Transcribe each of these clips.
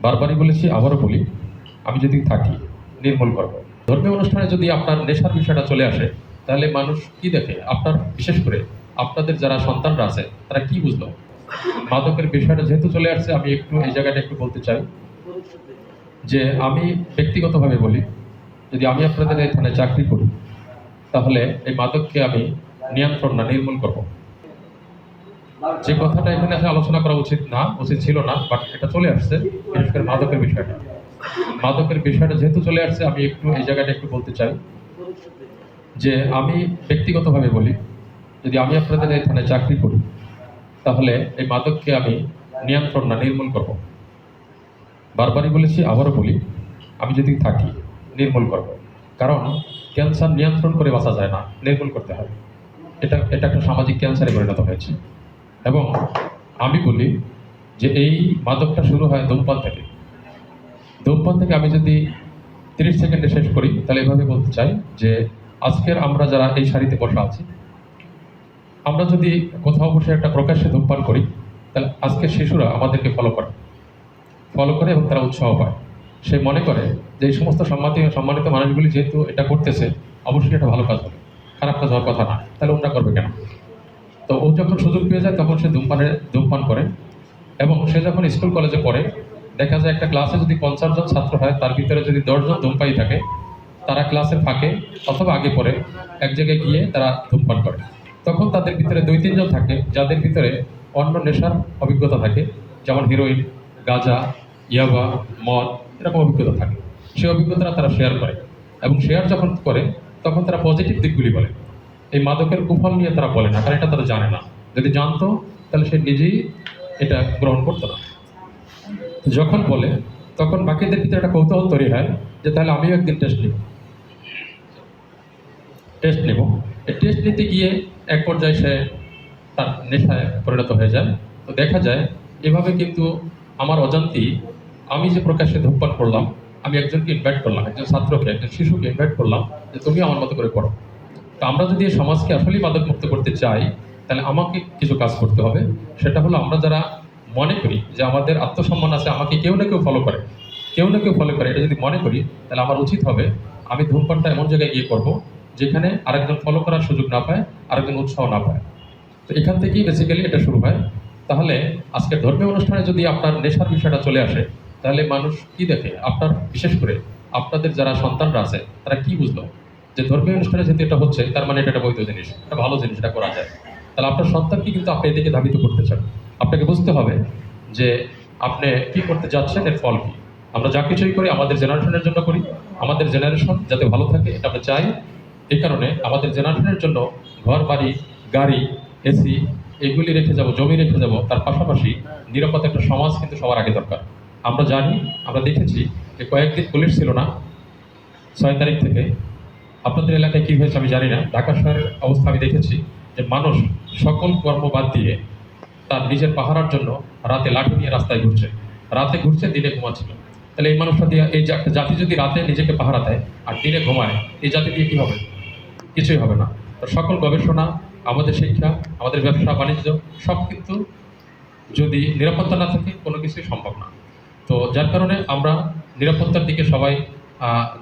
বারবারই বলেছি, আবারও বলি, আমি যদি থাকি, নির্মূল করব। ধর্মীয় অনুষ্ঠানে যদি আপনার নেশার বিষয়টা চলে আসে, তাহলে মানুষ কি দেখে? আপনার, বিশেষ করে আপনাদের যারা সন্তানরা আছে, তারা কি বুঝলো? মাদকের বিষয়টা যেহেতু চলে আসছে, আমি একটু এই জায়গাটা একটু বলতে চাই যে আমি ব্যক্তিগতভাবে বলি, যদি আমি আপনাদের এখানে চাকরি করি, তাহলে এই মাদককে আমি নিয়ন্ত্রণ না, নির্মূল করব। যে কথাটা এখানে আসলে আলোচনা করা উচিত না, উচিত ছিল না বাট এটা চলে আসছে বিশেষ করে মাদকের বিষয়টা। মাদকের বিষয়টা যেহেতু চলে আসছে, আমি একটু এই জায়গাটা একটু বলতে চাই। যে আমি ব্যক্তিগতভাবে বলি, যদি আমি আপনাদের এখানে চাকরি করি, তাহলে এই মাদককে আমি নিয়ন্ত্রণ না, নির্মূল করব। বারবারই বলেছি, আবারও বলি, আমি যদি থাকি, নির্মূল করব। কারণ ক্যান্সার নিয়ন্ত্রণ করে বাঁচা যায় না, নির্মূল করতে হয়। এটা এটা একটা সামাজিক ক্যান্সারে পরিণত হয়েছে। এবং আমি বলি যে এই মাদকটা শুরু হয় ধূমপান থেকে। ধূমপান থেকে আমি যদি তিরিশ সেকেন্ডে শেষ করি, তাহলে এভাবে বলতে চাই যে আজকের আমরা যারা এই শাড়িতে বসা আছি, আমরা যদি কোথাও বসে একটা প্রকাশ্যে ধূমপান করি, তাহলে আজকের শিশুরা আমাদেরকে ফলো করে। ফলো করে এবং তারা উৎসাহ পায়। সে মনে করে যে এই সমস্ত সম্মানিত সম্মানিত মানুষগুলি যেহেতু এটা করতেছে, অবশ্যই এটা ভালো কাজ হবে। খারাপ কাজ হওয়ার কথা না। তাহলে ওরা করবে কেন? তো ও যখন সুযোগ পেয়ে যায়, তখন সে ধূমপানে, ধূমপান করে। এবং সে যখন স্কুল কলেজে পড়ে, দেখা যায় একটা ক্লাসে যদি পঞ্চাশ জন ছাত্র হয়, তার ভিতরে যদি দশজন ধূমপাই থাকে, তারা ক্লাসের ফাঁকে অথবা আগে পড়ে এক জায়গায় গিয়ে তারা ধূমপান করে। তখন তাদের ভিতরে দুই তিনজন থাকে, যাদের ভিতরে অন্য নেশার অভিজ্ঞতা থাকে, যেমন হিরোইন গাঁজা, ইয়াবা, মদ, এরকম অভিজ্ঞতা থাকে। সেই অভিজ্ঞতাটা তারা শেয়ার করে। এবং শেয়ার যখন করে, তখন তারা পজিটিভ দিকগুলি বলে। এই মাদকের কুফল নিয়ে তারা বলে না, কারণ এটা তারা জানে না। যদি জানতো, তাহলে সে নিজেই এটা গ্রহণ করতো না। যখন বলে, তখন বাকিদের ভিতরে একটা কৌতূহল তৈরি হয় যে তাহলে আমিও একদিন টেস্ট নিব। টেস্ট নেব। এই টেস্ট নিতে গিয়ে এক পর্যায়ে সে তার নেশায় পরিণত হয়ে যায়। তো দেখা যায়, এভাবে কিন্তু আমার অজান্তি আমি যে প্রকাশ্যে ধূমপান করলাম, আমি একজনকে ইনভাইট করলাম, একজন ছাত্রকে, একজন শিশুকে ইনভাইট করলাম যে তুমি আমার মতো করে করো তো আমরা যদি এই সমাজকে আসলেই মাদক মুক্ত করতে চাই, তাহলে আমাকে কিছু কাজ করতে হবে। সেটা হলো আমরা যারা মনে করি যে আমাদের আত্মসম্মান আছে, আমাকে কেউ না কেউ ফলো করে। কেউ না কেউ ফলো করে, এটা যদি মনে করি, তাহলে আমার উচিত হবে আমি ধূমপানটা এমন জায়গায় গিয়ে করব যেখানে আরেকজন ফলো করার সুযোগ না পায়, আরেকজন উৎসাহ না পায়। তো এখান থেকেই বেসিক্যালি এটা শুরু হয়। তাহলে আজকের ধর্মীয় অনুষ্ঠানে যদি আপনার নেশার বিষয়টা চলে আসে, তাহলে মানুষ কি দেখে? আপনার, বিশেষ করে আপনাদের যারা সন্তানরা আছে, তারা কি বুঝলো? যে ধর্মীয় অনুষ্ঠানে যেহেতু এটা হচ্ছে, তার মানে এটা একটা বৈধ জিনিস এটা ভালো জিনিস, এটা করা যায়। তাহলে আপনার সন্তানকে কিন্তু আপনি এদিকে ধাবিত করতে চান। আপনাকে বুঝতে হবে যে আপনি কি করতে যাচ্ছেন, এর ফল কি। আমরা যা কিছুই করি, আমাদের জেনারেশনের জন্য করি, আমাদের জেনারেশন যাতে ভালো থাকে, এটা আমরা চাই। এই কারণে আমাদের জেনারেশনের জন্য ঘর, বাড়ি, গাড়ি, এসি, এগুলি রেখে যাব, জমি রেখে যাব, তার পাশাপাশি নিরাপদ একটা সমাজ কিন্তু সবার আগে দরকার। আমরা জানি, আমরা দেখেছি যে কয়েকদিন পুলিশ ছিল না, ছয় তারিখ থেকে। আপনাদের এলাকায় কী হয়েছে আমি জানি না। ঢাকা শহরের অবস্থা আমি দেখেছি যে মানুষ সকল কর্ম বাদ দিয়ে তার নিজের পাহারার জন্য রাতে লাঠি নিয়ে রাস্তায় ঘুরছে। রাতে ঘুরছে, দিনে ঘুমাচ্ছিল। তাহলে এই মানুষটা দিয়ে এই একটা জাতি যদি রাতে নিজেকে পাহারা দেয় আর দিনে ঘুমায়, এই জাতি দিয়ে কী হবে? কিছুই হবে না। তো সকল গবেষণা, আমাদের শিক্ষা, আমাদের ব্যবসা, বাণিজ্য, সব কিন্তু যদি নিরাপত্তা না থাকে, কোনো কিছুই সম্ভব না। তো যার কারণে আমরা নিরাপত্তার দিকে সবাই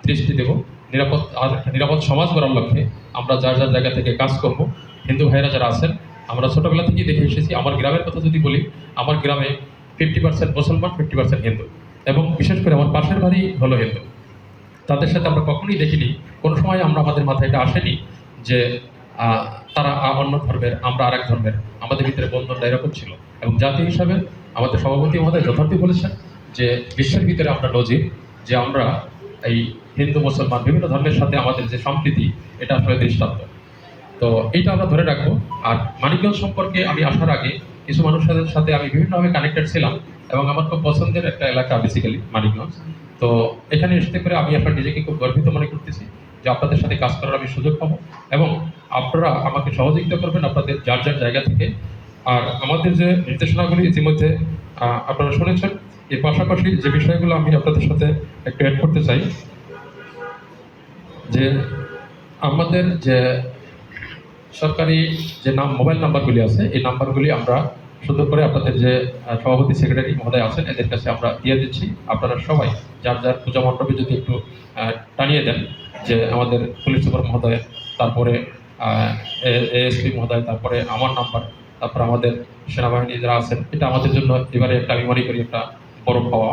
দৃষ্টি দেব। নিরাপদ, আর নিরাপদ সমাজ গড়ার লক্ষ্যে আমরা যার যার জায়গা থেকে কাজ করব। হিন্দু ভাইরা যারা আছেন, আমরা ছোটোবেলা থেকেই দেখে এসেছি, আমার গ্রামের কথা যদি বলি, আমার গ্রামে ফিফটি পার্সেন্ট মুসলমান ফিফটি পার্সেন্ট হিন্দু এবং বিশেষ করে আমার পাশের বাড়ি হলো হিন্দু। তাদের সাথে আমরা কখনোই দেখিনি, কোনো সময় আমরা আমাদের মাথায় এটা আসেনি যে তারা অন্য ধর্মের, আমরা আরেক ধর্মের, আমাদের ভিতরে বন্ধনটা এরকম ছিল এবং জাতি হিসাবে আমাদের সভাপতি মহোদয় যথার্থই বলেছেন যে, বিশ্বের ভিতরে আমরা নজির, যে আমরা এই হিন্দু, মুসলমান বিভিন্ন ধর্মের সাথে আমাদের যে সম্প্রীতি, এটা আসলে দৃষ্টান্ত। তো এইটা আমরা ধরে রাখব। আর মানিকগঞ্জ সম্পর্কে আমি আসার আগে কিছু মানুষের সাথে আমি বিভিন্নভাবে কানেক্টেড ছিলাম এবং আমার খুব পছন্দের একটা এলাকা বেসিক্যালি মানিকগঞ্জ। তো এখানে আসতে করে আমি আপনার নিজেকে খুব গর্বিত মনে করতেছি যে আপনাদের সাথে কাজ করার আমি সুযোগ পাবো এবং আপনারা আমাকে সহযোগিতা করবেন আপনাদের যার যার জায়গা থেকে। আর আমাদের যে নির্দেশনাগুলি ইতিমধ্যে আপনারা শুনেছেন এর পাশাপাশি যে বিষয়গুলো আমি আপনাদের সাথে একটু অ্যাড করতে চাই, যে আমাদের যে সরকারি যে নাম মোবাইল নাম্বারগুলি আছে, এই নাম্বারগুলি আমরা সুন্দর করে আপনাদের যে সভাপতি সেক্রেটারি মহোদয় আছেন, এদের কাছে আমরা দিয়ে দিচ্ছি। আপনারা সবাই যার যার পূজা মণ্ডপে যদি একটু টানিয়ে দেন, যে আমাদের পুলিশ সুপার মহোদয়, তারপরে এএসপি মহোদয়, তারপরে আমার নাম্বার তারপরে আমাদের সেনাবাহিনী যারা আছেন, এটা আমাদের জন্য এবারে একটা, আমি মনে করি একটা বড় পাওয়া